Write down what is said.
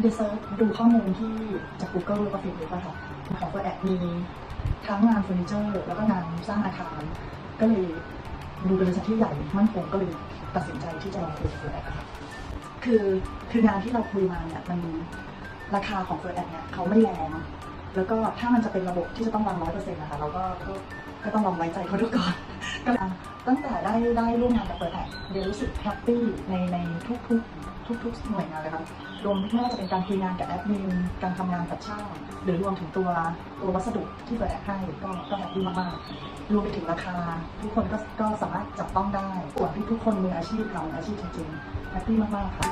เดเซิร์ชดูข้อมูลที่จาก Google แล้วก็ Facebook อะค่ะของเฟิร์แอดมีทั้งงานเฟอร์นิเจอร์ แล้วก็งานสร้างอาคาร ก็เลยดูเป็นบริษัทที่ใหญ่มั่นคงก็เลยตัดสินใจที่จะลองคุยกับเฟิร์แอดค่ะคือคืองานที่เราคุยมาเนี่ยมันราคาของเฟิร์แอดเนี่ยเขาไม่แรงแล้วก็ถ้ามันจะเป็นระบบที่จะต้องวางร้อยเปอร์เซ็นต์นะคะเราก็ก็ก็ต้องลองไว้ใจเขาดูก่อน ตั้งแต่ได้ได้ร่วมงานกับเฟิร์แอดเดี๋ยวรู้สึกแฮปปี้ในในทุกทุกทุกทุกหน่วยงานเลยครับรวมไม่ว่าจะเป็นการคุยงานกับแอดมินการทำงานกับช่างหรือรวมถึงตัวตัววัสดุที่เปิดแอดให้ก็ก็แฮปปี้มากๆรวมไปถึงราคา ทุกคนก็ก็สามารถจับต้องได้ส่วนที่ทุกคนมืออาชีพเราออาชีพจริงๆแฮปปี้มากๆค่ะ